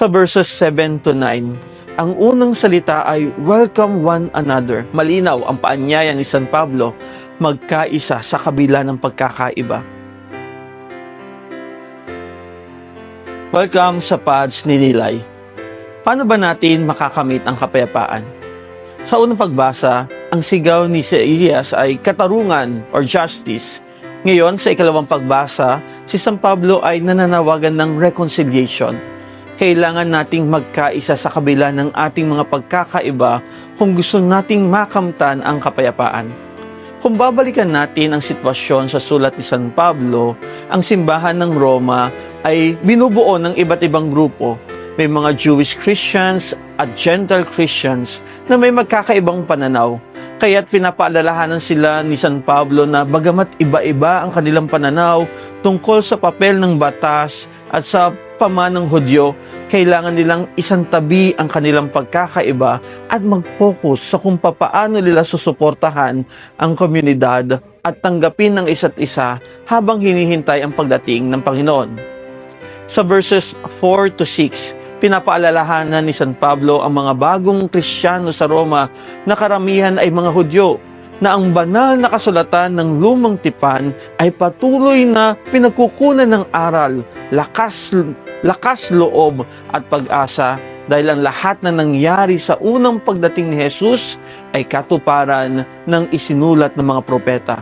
sa verses 7 to 9. Ang unang salita ay welcome one another. Malinaw ang paanyaya ni San Pablo magkaisa sa kabila ng pagkakaiba. Welcome sa Pads ni Nilay. Paano ba natin makakamit ang kapayapaan? Sa unang pagbasa, ang sigaw ni Isaías ay katarungan or justice. Ngayon, sa ikalawang pagbasa, si San Pablo ay nananawagan ng reconciliation. Kailangan nating magkaisa sa kabila ng ating mga pagkakaiba kung gusto nating makamtan ang kapayapaan. Kung babalikan natin ang sitwasyon sa sulat ni San Pablo, ang simbahan ng Roma ay binubuo ng iba't ibang grupo. May mga Jewish Christians at Gentile Christians na may magkakaibang pananaw. Kaya't pinapaalalahanan sila ni San Pablo na bagamat iba-iba ang kanilang pananaw tungkol sa papel ng batas at sa pamanang Hudyo, kailangan nilang isang tabi ang kanilang pagkakaiba at mag-focus sa kung papaano nila susuportahan ang komunidad at tanggapin ng isa't isa habang hinihintay ang pagdating ng Panginoon. Sa verses 4 to 6, pinapaalalahanan ni San Pablo ang mga bagong Kristiyano sa Roma na karamihan ay mga Hudyo na ang banal na kasulatan ng lumang tipan ay patuloy na pinagkukunan ng aral, lakas, lakas loob at pag-asa dahil ang lahat na nangyari sa unang pagdating ni Jesus ay katuparan ng isinulat ng mga propeta.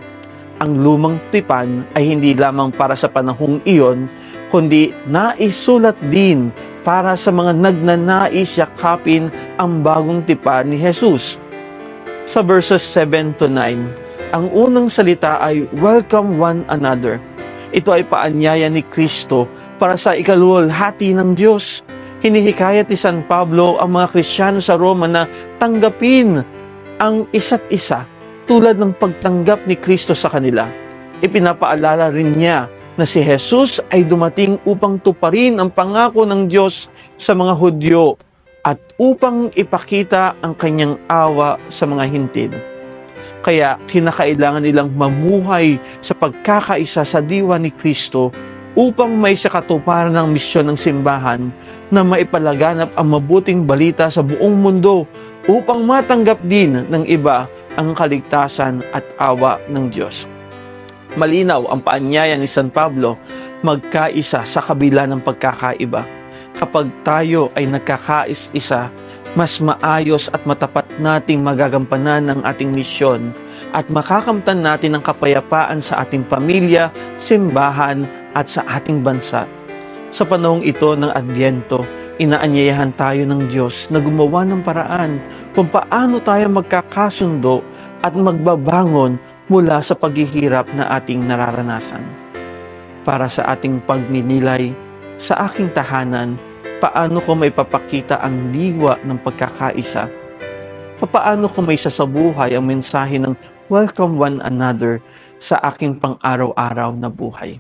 Ang lumang tipan ay hindi lamang para sa panahong iyon, kundi naisulat din para sa mga nagnanais yakapin ang bagong tipan ni Jesus sa verses 7 to 9. Ang unang salita ay welcome one another. Ito ay paanyaya ni Kristo para sa ikaluwalhati ng Diyos. Hinihikayat ni San Pablo ang mga Kristiyano sa Roma na tanggapin ang isa't isa tulad ng pagtanggap ni Kristo sa kanila. Ipinapaalala rin niya na si Jesus ay dumating upang tuparin ang pangako ng Diyos sa mga Hudyo at upang ipakita ang kanyang awa sa mga hintil. Kaya kinakailangan nilang mamuhay sa pagkakaisa sa diwa ni Kristo upang may sakatuparan ng misyon ng simbahan na maipalaganap ang mabuting balita sa buong mundo upang matanggap din ng iba ang kaligtasan at awa ng Diyos. Malinaw ang paanyaya ni San Pablo magkaisa sa kabila ng pagkakaiba kapag tayo ay nagkakais-isa, mas maayos at matapat nating magagampanan ang ating misyon at makakamtan natin ang kapayapaan sa ating pamilya, simbahan at sa ating bansa. Sa panahong ito ng Adbyento, inaanyayahan tayo ng Diyos na gumawa ng paraan kung paano tayo magkakasundo at magbabangon mula sa paghihirap na ating nararanasan. Para sa ating pagninilay, sa aking tahanan, paano ko may papakita ang diwa ng pagkakaisa? Paano ko may sasabuhay ang mensahe ng welcome one another sa aking pang-araw-araw na buhay?